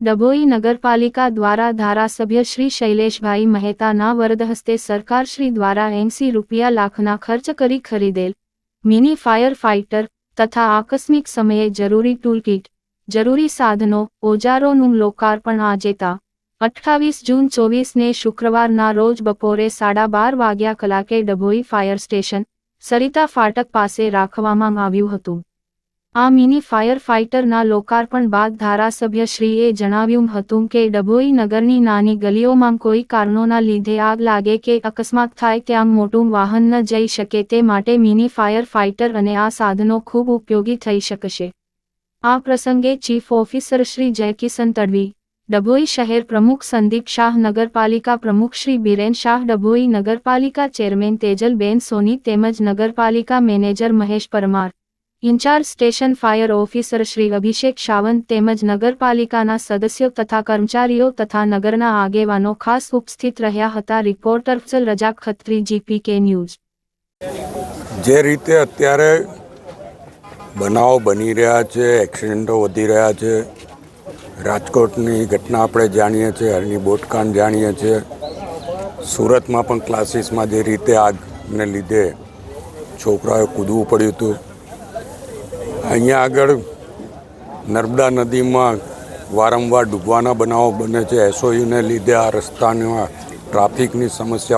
ડભોઈ નગરપાલિકા દ્વારા ધારાસભ્ય શ્રી શૈલેષભાઈ મહેતાના વરદ હસ્તે સરકારશ્રી દ્વારા એંસી રૂપિયા લાખના ખર્ચ કરી ખરીદેલ મિની ફાયર ફાઇટર તથા આકસ્મિક સમયે જરૂરી ટૂલકીટ, જરૂરી સાધનો, ઓજારોનું લોકાર્પણ આજેતા અઠ્ઠાવીસ જૂન ચોવીસને શુક્રવારના રોજ બપોરે સાડા બાર વાગ્યા કલાકે ડભોઈ ફાયર સ્ટેશન, સરિતા ફાટક પાસે રાખવામાં આવ્યું હતું. આ મિની ફાયર ફાઇટરના લોકાર્પણ બાદ ધારાસભ્યશ્રીએ જણાવ્યું હતું કે ડભોઈ નગરની નાની ગલીઓમાં કોઈ કારણોના લીધે આગ લાગે કે અકસ્માત થાય ત્યાં મોટું વાહન ન જઈ શકે તે માટે મિની ફાયર ફાઇટર અને આ સાધનો ખૂબ ઉપયોગી થઈ શકશે. આ પ્રસંગે ચીફ ઓફિસર શ્રી જયકિશન તડવી, ડભોઈ શહેર પ્રમુખ સંદીપ શાહ, નગરપાલિકા પ્રમુખ શ્રી બિરેન શાહ, ડભોઈ નગરપાલિકા ચેરમેન તેજલબેન સોની તેમજ નગરપાલિકા manager Mahesh Parmar incharge station fire officer Shri Abhishek Sawant તેમજ નગરપાલિકાના સદસ્યો તથા કર્મચારીઓ તથા નગરના આગેવાનો ખાસ ઉપસ્થિત રહ્યા હતા. રિપોર્ટર રજા રજાક ખત્રી, જીપીકે ન્યૂઝ. જે રીતે અત્યારે બનાવો બની રહ્યા છે, એક્સિડન્ટો વધી રહ્યા છે, રાજકોટની ઘટના આપણે જાણીએ છીએ, હરની બોટકાંડ જાણીએ છીએ, સુરતમાં પણ ક્લાસીસમાં જે રીતે આગને લીધે છોકરાઓએ કૂદવું પડ્યું હતું અહીંયા આગળ નર્મદા નદીમાં વારંવાર ડૂબવાના બનાવો બને છે. એસઓયુને લીધે આ રસ્તાના ટ્રાફિકની સમસ્યાઓ